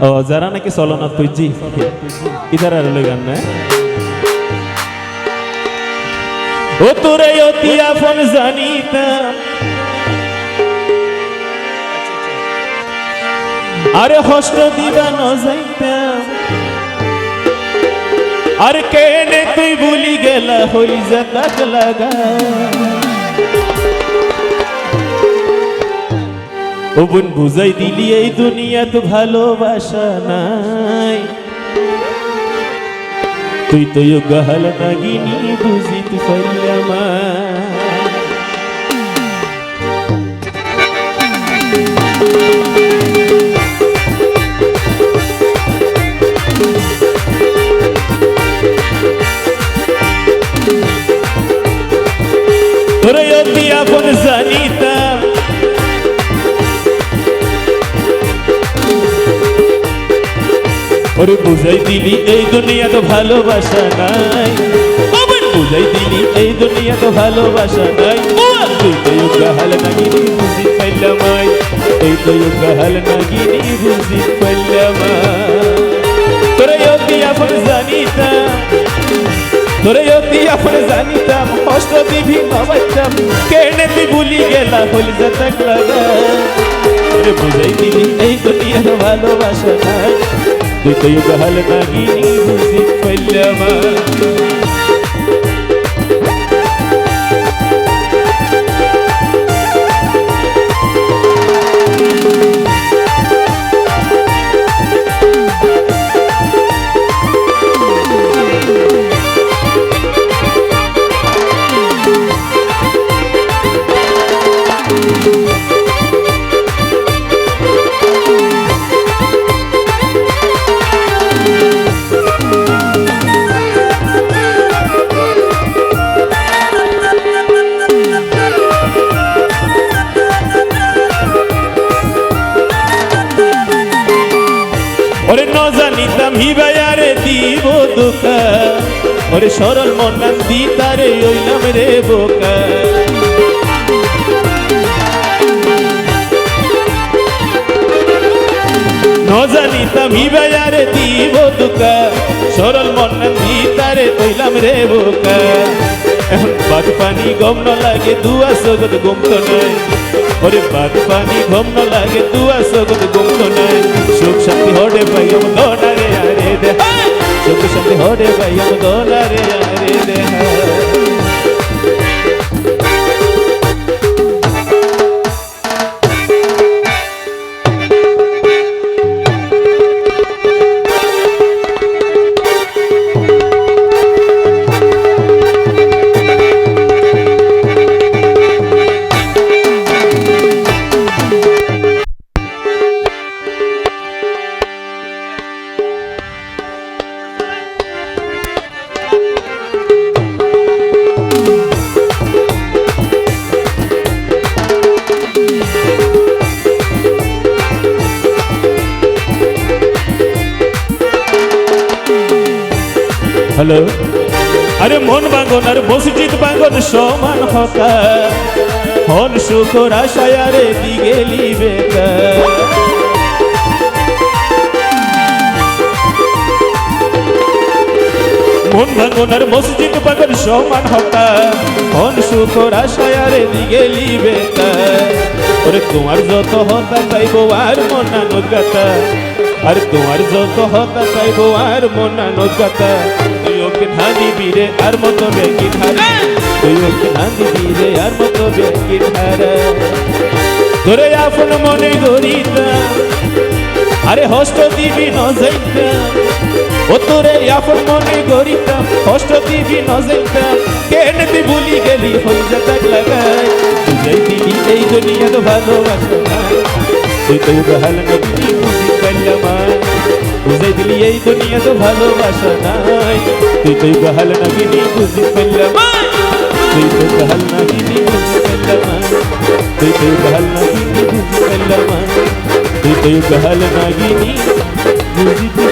ও, যারা নাকি চলো না, তুই জি। ইধার আর লইগান না? ও, তোরে অতি আপন জানিতাম। আরে হস্ত দিবা ন যাইতাম। আর, কেনে তুই ভুলি গেলা হই জাকাত লাগা। ও বোন, বুঝাই দিলি এই দুনিয়া তো ভালোবাসা নাই। তুই তো গাহাল নাগিনি বুঝিত পাইলাম তোরে অতি আপন জানিতাম। ওরে বুঝাই দিলি, এই দুনিয়া তো ভালোবাসা নাই। বুঝাই দিলি, এই দুনিয়া তো ভালোবাসা নাই। তুই তো গাহাল নাগিনি, বুঝি পাইলাম তুই তো গাহাল নাগিনি, বুঝি পাইলাম তোরে অতি আপন জানিতাম, তোরে অতি আপন জানিতাম, কষ্ট দিবি নবাইতাম কেনে তুই ভুলি গেলা হলি যাতাক লাগা তোরে বুঝাই দিলি, এই দুনিয়ার ভালোবাসা নাই। তুই তো গহল নাগিনি বুঝি পাইলাম ওরে ন জানিতাম হিবায়ারে দিব দোকা ওরে সরল মনান দি তারে ওইলাম রে বোকা। ন জানিতাম হিবায়ারে দিব দোকা সরল মনান দি তারে ওইলাম রে বোকা। এখন বাদ পানি গম ন লাগে, দুয়া সগত গম তো নাই। ওরে বাদ পানি গম ন লাগে, দুয়া সগত গম তো নাই। হডে পাই আম দোনারে আরে দে সুখ শান্তি হডে পাই আম হ্যালো? আরে মন বাঙ্গন আর মসজিদ বাঙ্গন সমান হকা। হন সুখর আশায়, আরে দিগেলি বেকার মন ভাঙন, আর মসজিদ বাঙ্গন সমান হকা। হন সুখর আরে দিগেলি বেকার ওরে তোমার যত হতা চাইব আর মনা নগাতা আর তোমার যত হতা চাইব আর মনা নগাতা ওকে ধানি বীরে আর মতো বেকি ধারে। তুই ওকে ধানি বীরে আর মতো বেকি ধারে। তোরে আপন মনে গরিতা আরে হস্ত দিবি ন যাইতাম ও তোরে আপন মনে গরিতাম হস্ত দিবি ন যাইতাম কেন তুই ভুলি গেলি হই যাতাক লাগাই তুই দিলি এই দুনিয়া তো ভালোবাসা। তুই তো গহাল নবী বুঝি পাইলাম বুঝাই দিলি এই দুনিয়া তো ভালোবাসা নাই। তুই তো গহাল নবী বুঝি ফেললাম তুই তো গহাল নবী বুঝি ফেললাম তুই তো গহাল নবী বুঝি ফেললাম তুই তুই বহাল নাগিনী পারলাম